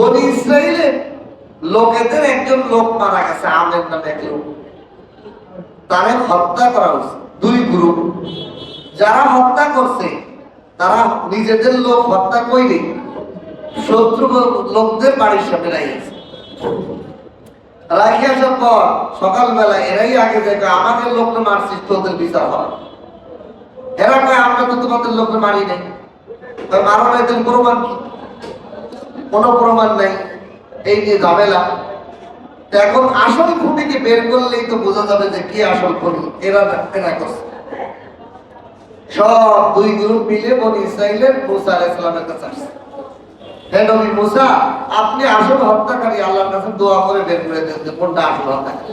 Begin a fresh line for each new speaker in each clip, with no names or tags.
বনি ইসরায়েলের লোকেদের একজন লোক মারা গেছে, আমের নামে এক লোক। তারে হত্যা করা হয়েছে, দুই গ্রুপ। যারা হত্যা করছে, তারা নিজেদের লোক হত্যা কইলে শত্রু লোকদের বাড়ির সামনে রাখিয়েছে। রাখি আসার পর সকালবেলা এরাই আগে দেখে, আমাদের লোকটা মারছিস, তোদের বিচার হয়। এরা কয়, আমরা তো তোমাদের লোককে মারি নাই। মারো নাই তুমি প্রমাণ কি? কোনো প্রমাণ নাই। এই যে ঝামেলা। এখন আসল খুঁটিকে বের করলেই তো বোঝা যাবে যে কি আসল খুঁটি। এরা এরা করছে। সব দুই গ্রুপ মিলে বনি ইসরাইলের মুসা আলাইহিস সালামের কাছে আসছে। হে নবী মুসা, আপনি আসল হত্যাকারী আল্লাহর কাছে দোয়া করে বের করে দেন যে কোনটা আসল হত্যাকারী।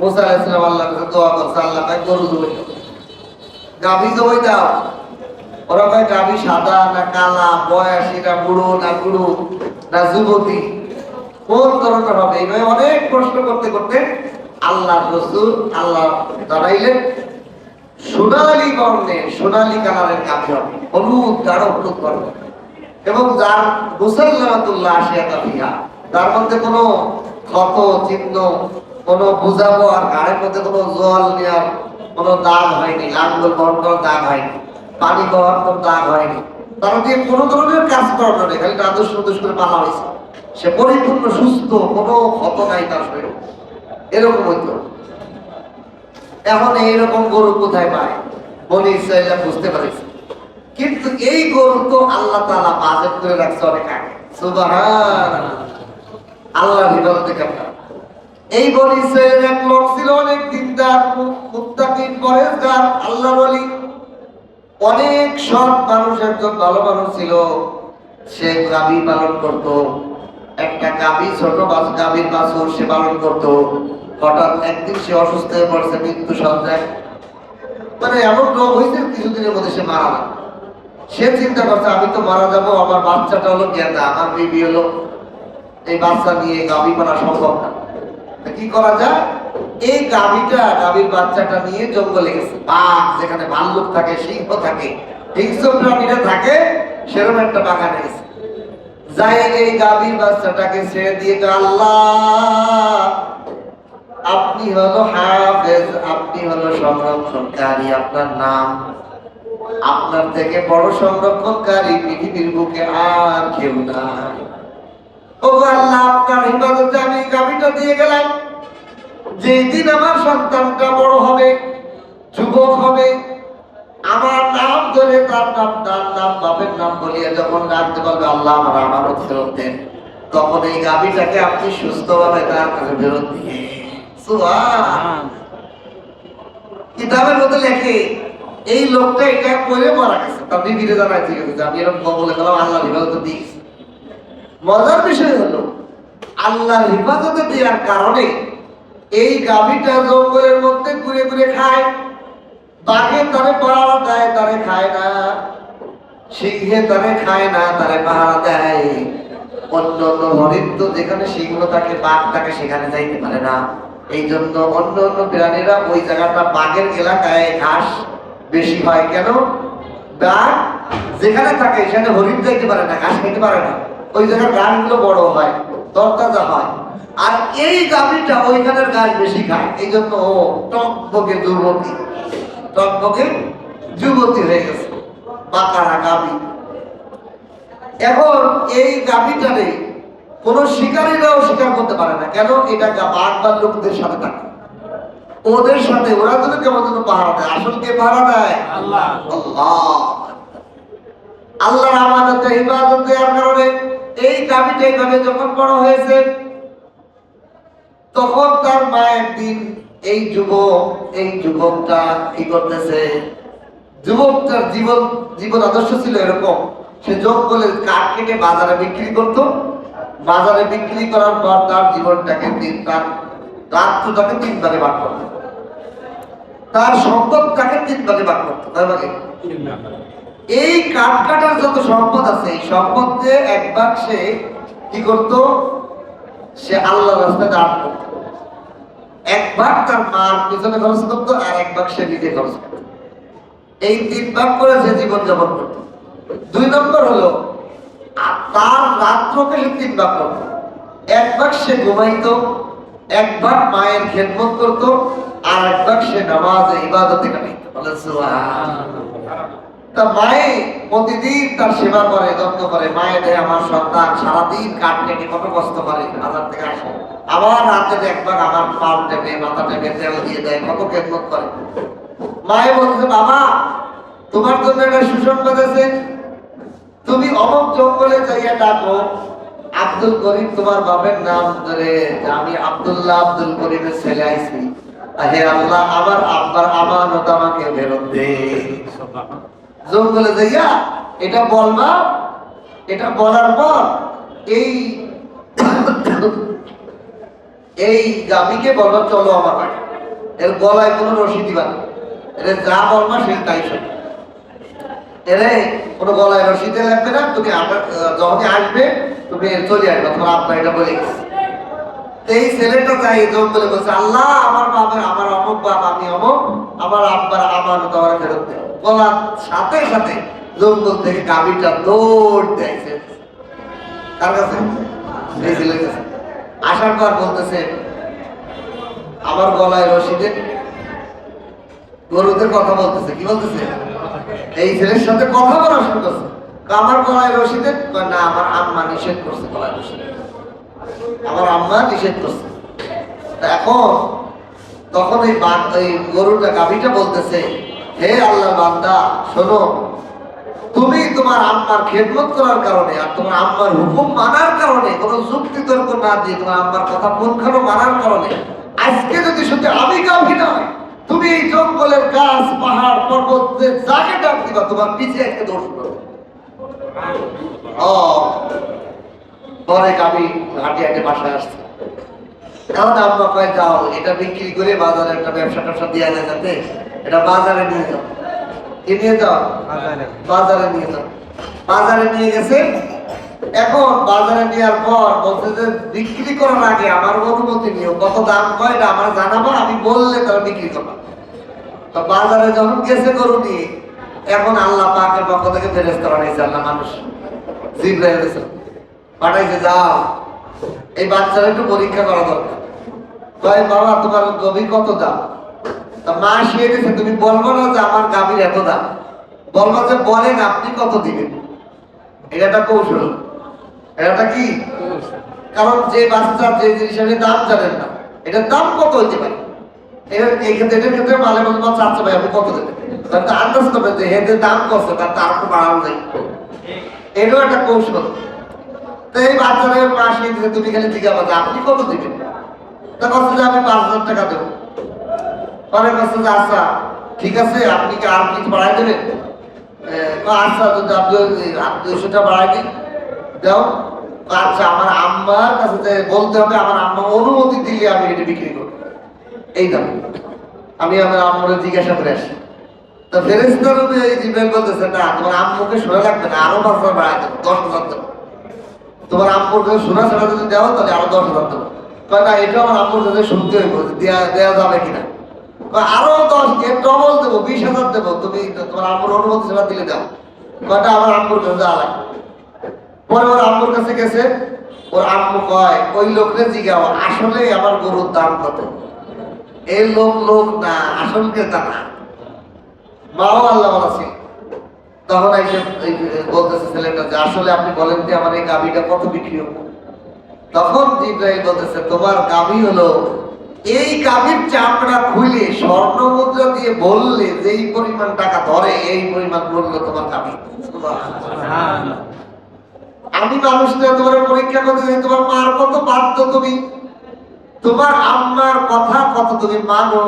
মুসা আলাইহিস সালাম আল্লাহর কাছে দোয়া করছে, আল্লাহ পাক গরু জবাই দাও। গাভী জবাই দাও। ওরা গাভী সাদা না কালা, বয়সী না বুড়ো না বুড়ো না যুবতী? কোন ধরনের হবে? অনেক প্রশ্ন করতে করতে আল্লাহ রসুল আল্লাহ দাঁড়াইলেন সোনালি বর্ণের সোনালি কালারের হবে, হলুদ, গাঢ় হলুদ বর্ণ। এবং যার আসিয়া তার মধ্যে কোনো ক্ষত, চিহ্ন, কোনো বুঝাবো আর গাড়ির মধ্যে কোনো জল নেওয়ার কোনো দাগ হয়নি আঙ্গুল করার দাগ হয়নি। পানি দেওয়ার কোনো দাগ হয়নি। তার দিয়ে কোনো ধরনের কাজ করানো নেই খালি আদর্শ উদ্দেশ্য করে পালা হয়েছে। সে পরিপূর্ণ, সুস্থ, কোনো ক্ষত নাই তার শরীরে। এরকম হইতো। এখন এইরকম গরু কোথায় পায়? বনি ইসরায়েলরা বুঝতে পারেছে। কিন্তু এই গরু তো আল্লাহ তাআলা বাজেট করে রাখছে অনেক আগে। আল্লাহর হিফাজতে কাপড় এই বনি ইসরায়েলের এক লোক ছিল অনেক দিনদার মুত্তাকিন পরেজগার আল্লাহর ওলি। অনেক সৎ মানুষ একজন ভালো মানুষ ছিল, সে গাবি পালন করত। একটা গাবি ছোট গাবির বাছুর সে পালন করত। হঠাৎ একদিন সে অসুস্থ হয়ে পড়ছে, মৃত্যু সজ্জায় মানে এমন রোগ হয়েছে কিছুদিনের মধ্যে সে মারা যাবে সে চিন্তা করছে, আমি তো মারা যাব, আমার বাচ্চাটা হলো গেন্দা আমার বেবি হলো। এই বাচ্চা নিয়ে গাবি করা সম্ভব না। কি করা যায়? এই গাবিটা গাবির বাচ্চাটা নিয়ে জঙ্গলে গেছে। বাঘ যেখানে ভাল্লুক থাকে, সিংহ থাকে থাকে, সেরকম একটা বাগানে গেছে। যাই এই গাবির বাচ্চাটাকে ছেড়ে দিয়ে আল্লাহ, আপনি হলো হাফেজ, আপনি হলো সংরক্ষণকারী, আপনার নাম, আপনার থেকে বড় সংরক্ষণকারী পৃথিবীর বুকে আর কেউ নাই। ও আল্লাহ, আপনার হিফাজতে আমি গাভীটা দিয়ে গেলাম। যেদিন আমার সন্তানটা বড় হবে, যুবক হবে, আমার নাম ধরে তার নাম তার নাম, বাপের নাম বলিয়ে যখন ডাকতে পারবে, আল্লাহ আমার আমানত ফেরত দেন। তখন এই গাভীটাকে আপনি সুস্থভাবে তার কাছে ফেরত দিয়ে কিতাবের মধ্যে লেখে, এই লোকটা এটা করে মারা গেছে। তার বিবিরে জানাই ঠিক আছে আমি এরকম বলে গেলাম আল্লাহ হিফাজতে দিয়েছি মজার বিষয় হলো, আল্লাহর হিফাজতে দেওয়ার কারণে এই গাভীটা জঙ্গলের মধ্যে ঘুরে ঘুরে খায়। বাঘে তারে পাহারা দেয়, তারে খায় না। সিংহে তারে খায় না, তারে পাহারা দেয়। অন্য অন্য হরিণ তো যেখানে সিংহ থাকে, বাঘ থাকে, সেখানে যাইতে পারে না। এই জন্য অন্য অন্য প্রাণীরা ওই জায়গাটা বাঘের এলাকায় ঘাস বেশি হয়। কেন? বাঘ যেখানে থাকে, সেখানে হরিণ যাইতে পারে না, ঘাস খেতে পারে না। ওই জায়গার গাছগুলো বড় হয়, তরতাজা হয়। আর এই গাভীটা ওইখানের গাছ বেশি খায়। এই জন্য ও টকবকে যুবতী টকবকে যুবতী হয়ে গেছে বাঁকারা গাভী। এখন এই গাভীটারে কোন শিকারীরাও শিকার করতে পারে না। কেন? এটা বাঘ লোকদের সাথে থাকে। ওদের সাথে ওরা যদি কেমন যেন পাহারা দেয় আসল কে পাহারা দেয়?
আল্লাহ।
আল্লাহ। আল্লাহর আমাদের ইবাদত দেওয়ার কারণে এই গাভীটা এইভাবে যখন বড় হয়েছে তখন তার মা একদিন এই যুবক, এই যুবকটা কি করতেছে? যুবকটার জীবন জীবন আদর্শ ছিল এরকম। সে জঙ্গলের কাঠ কেটে বাজারে বিক্রি করত। বাজারে বিক্রি করার পর তার জীবনটাকে তিন তার রাত্রটাকে তিন ভাগে ভাগ করত। তার সম্পদটাকে তিন ভাগে ভাগ করতো। কয় ভাগে এই কাঠ কাটার যত সম্পদ আছে, এই সম্পদ দিয়ে এক ভাগ সে কি করতো? সে আল্লাহ রাস্তায় দান করতো এক ভাগ তার মার পিছনে খরচ করতো আর এক ভাগ সে নিজে খরচ করতো। এই তিন ভাগ করে সে জীবন যাপন করতো। দুই নম্বর হলো তার রাত্রকে সে তিন ভাগ করতো। এক ভাগ সে ঘুমাইতো, এক ভাগ মায়ের খেদমত করতো, আর এক ভাগ সে নামাজে ইবাদতে কাটাইতো। বলেন সুবহানাল্লাহ। তা মায়ে প্রতিদিন তার সেবা করে, যত্ন করে। মায়ে দেয়, আমার সন্তান সারাদিন কাঠ কেটে কত কষ্ট করে, বাজার থেকে আসে। আবার রাতে একবার আমার পাল টেপে, মাথা টেপে তেল দিয়ে দেয়, কত খেদমত করে। মায়ে বলছে, বাবা, তোমার জন্য একটা সুসংবাদ আছে। তুমি অমক জঙ্গলে যাইয়া ডাকো, আব্দুল করিম তোমার বাপের নাম ধরে আমি আব্দুল্লাহ আব্দুল করিমের ছেলে আইছি। হে আল্লাহ, আমার আব্বার আমানত আমাকে ফেরত দে। জঙ্গলে যাইয়া এটা বলবা, এটা বলার পর এই এই গামিকে বলবা, চলো আমার বাড়ি। এর গলায় কোনো রশি দিবা না। এর যা বলবা সে তাই শোনো। এরে কোনো গলায় রশি দিয়ে লাগবে না তুমি যখনই আসবে, তুমি চলে আসবে, তোমার আব্বা এটা বলে গেছে। এই ছেলেটা যাই জঙ্গলে বলছে, আল্লাহ, আমার বাবা আমার অমুক বাপ, আমি অমুক, আমার আব্বার আমার তোমার ফেরত দে। বলার সাথে সাথে জঙ্গল থেকে গাবিটা দৌড় দেয়ছে কার কাছে? আসার পর বলতেছে, আমার গলায় রশি দে। গরুদের কথা বলতেছে, কি বলতেছে? এই ছেলের সাথে কথা বলা শুরু করছে। আমার গলায় রশি দে? না, আমার আম্মা নিষেধ করছে গলায় রশি আমার আম্মা নিষেধ করছে। এখন, তখন এই গরুটা গাভীটা বলতেছে হে আল্লাহ বান্দা, শোনো, তুমি তোমার আম্মার খেদমত করার কারণে আর তোমার আম্মার হুকুম মানার কারণে, কোনো যুক্তি তর্ক না দিয়ে তোমার আম্মার কথা পুনখানো মানার কারণে, আজকে যদি সত্যি আমি গাভী নয় তুমি এই জঙ্গলের গাছ, পাহাড়, পর্বতে যাকে ডাক দিবা, তোমার পিছে একটা দোষ করবে ও আমি হাঁটি হাঁটে বাসায় আসছি। এখন আম্মা কয়, যাও, এটা বিক্রি করে বাজারে একটা ব্যবসা ট্যাবসা দেওয়া যায় যাতে। এটা বাজারে নিয়ে যাও। কি নিয়ে যাও? বাজারে। নিয়ে যাও। বাজারে নিয়ে গেছে। এখন বাজারে নেওয়ার পর বলছে যে বিক্রি করার আগে আমার অনুমতি নিও। কত দাম কয় এটা আমার জানাব আমি বললে তারা বিক্রি করবা। তো বাজারে যখন গেছে গরু নিয়ে এখন আল্লাহ পাকের পক্ষ থেকে ফেরেস্তা বানাইছে আল্লাহ মানুষ। জিব্রাইল পাঠাইছে যাও। এই বাচ্চারা একটু পরীক্ষা করা দরকার। কয় বাবা তোমার গভীর কত দাম? মা শিয়ে গেছে তুমি বলব না যে আমার গাভীর এত দাম? বলব যে বলেন আপনি কত দিবেন? এটা একটা কৌশল। এটা কি? কারণ যে বাচ্চা, যে জিনিসের দাম জানেন না, এটার দাম কত হইতে পারে? এটার ক্ষেত্রে মালে আচ্ছা আপনি কত তার তো যে দাম তার তার একটু বাড়ানো এটাও একটা কৌশল। তো এই তুমি জিজ্ঞাসা আপনি কত দিবেন? তা যে আমি পাঁচ হাজার টাকা দেবো। পরে বলছে যে আচ্ছা ঠিক আছে, আপনি কি আর কিছু বাড়াই দেবেন? আচ্ছা যদি আপনি দুইশোটা বাড়াই দিন, দাও। আচ্ছা আমার আম্মার কাছে বলতে হবে, আমার আম্মা অনুমতি দিলে আমি এটা বিক্রি করব। এই দাম আমি আমার আম্মুরে জিজ্ঞাসা করে আসি। তো ফেরেস্তার এই জিব্রাইল বলতেছে, না, তোমার আম্মুকে শোনা লাগবে না, আরও পাঁচ হাজার বাড়াই দেবো, দশ হাজার দেবো। তোমার আম্মুর কাছে শোনা ছাড়া যদি দেওয়া তাহলে আরও দশ হাজার দেবো। না এটা আমার আম্মুর কাছে শুনতে হইব যে দেওয়া যাবে কিনা? আরও দশ ডবল দেবো, বিশ হাজার দেবো। তুমি তোমার আম্মুর অনুমতি সেবা দিলে দাও। কয়টা? আমার আম্মুর কাছে যাওয়া পরে ওর আম্মুর কাছে গেছে, ওর আম্মু কয়, ওই লোকরে জিগাও আসলে আমার গরুর দাম কত? এই লোক লোক না আসল ক্রেতা না মাও আল্লাহ বলা তখন এসে বলতেছে ছেলেটা যে, আসলে আপনি বলেন যে আমার এই গাভিটা কত বিক্রি হবে? তখন জিব্রাইল বলতেছে, তোমার গাভি হলো এই গাভির চামড়া খুলে স্বর্ণ মুদ্রা দিয়ে বললে যেই পরিমাণ টাকা ধরে এই পরিমাণ মূল্য তোমার গাভি আমি মানুষটা তোমার পরীক্ষা করতে তোমার মার কত বাধ্য তুমি? তোমার আম্মার কথা কত তুমি মানো?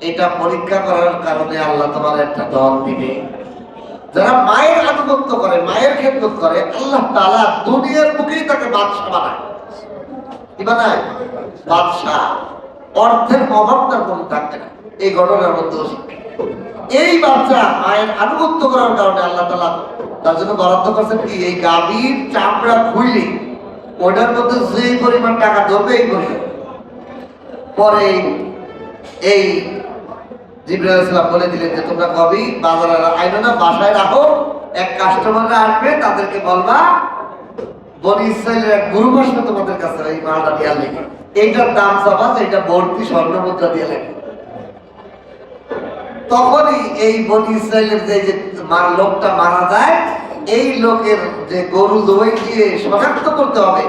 এটা পরীক্ষা করার কারণে আল্লাহ তোমার একটা দল দিবে। যারা মায়ের আনুগত্য করে মায়ের খেদমত করে আল্লাহ তালা দুনিয়ার মুখেই তাকে বাদশা বানায়। কি বানায়? বাদশা অর্থের অভাব তার কোনো থাকবে না। এই ঘটনার মধ্যে এই বাচ্চা মায়ের আনুগত্য করার কারণে আল্লাহ তাআলা তার জন্য বরাদ্দ করছেন কি? এই গাভীর চামড়া খুইলে ওটার মধ্যে যে পরিমাণ টাকা ধরবে, এই পরিমাণ। পরে এই জিব্রাইল ইসলাম বলে দিলেন যে, তোমরা কবি বাজারে আইনো না বাসায় রাখো, এক কাস্টমাররা আসবে, তাদেরকে বলবা, বনি ইসরায়েলের এক গুরু তোমাদের কাছে, এই মালটা দেওয়ার লেগে। এইটার দাম চাপা এইটা ভর্তি স্বর্ণ মুদ্রা দিয়ে লেগে তখনই এই বনি ইসরায়েলের যে লোকটা মারা যায়, এই লোকের যে গরু দই দিয়ে শনাক্ত করতে হবে।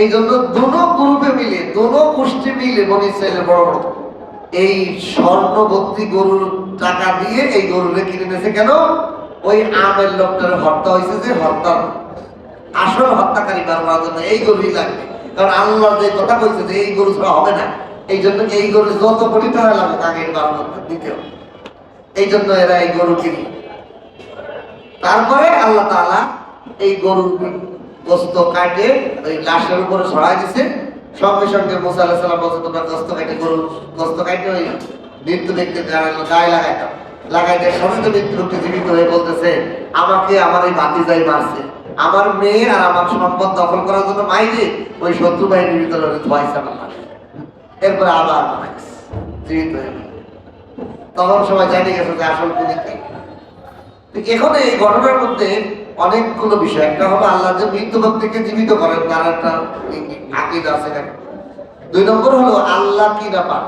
এই জন্য দুনো গ্রুপে মিলে, দুনো গোষ্ঠী মিলে বনি ইসরায়েলের বড় বড়। এই স্বর্ণবর্তী গরুর টাকা দিয়ে এই গরুরে কিনে নিয়েছে কেন? ওই আমের লোকটার হত্যা হয়েছে যে হত্যা আসল হত্যাকারী বার করার জন্য এই গরুই লাগবে। কারণ আল্লাহ যে কথা কইছে যে এই গরু ছাড়া হবে না, এই জন্য এই গরু যত কোটি টাকা দিতে হবে। এই জন্য এরা এই গরু কিনি। তারপরে আল্লাহ তাআলা এই গরুর গোস্ত কাটে, ওই লাশের উপরে ছড়াই দিছে। সঙ্গে সঙ্গে মুসা আলাহ সাল্লাম বলছে, তোমরা গোস্ত কাটে, গরু গোস্ত কাটে ওই মৃত্যু ব্যক্তির গায়ে গায়ে লাগাইতাম লাগাইতে সমস্ত মৃত্যু জীবিত হয়ে বলতেছে, আমাকে আমার এই ভাতিজাই মারছে। আমার মেয়ে আর আমার সম্পদ দখল করার জন্য মাইরে, ওই শত্রু বাহিনীর ভিতরে ধোয়াইছে আমার। এরপরে আবার জীবিত তখন সবাই জানিয়ে গেছে যে আসল কোন কি এখানে এই ঘটনার মধ্যে অনেকগুলো বিষয় একটা হলো আল্লাহ যে মৃত্যু ব্যক্তিকে জীবিত করেন, তার একটা আকিদ আছে। দুই নম্বর হলো আল্লাহ কি ব্যাপার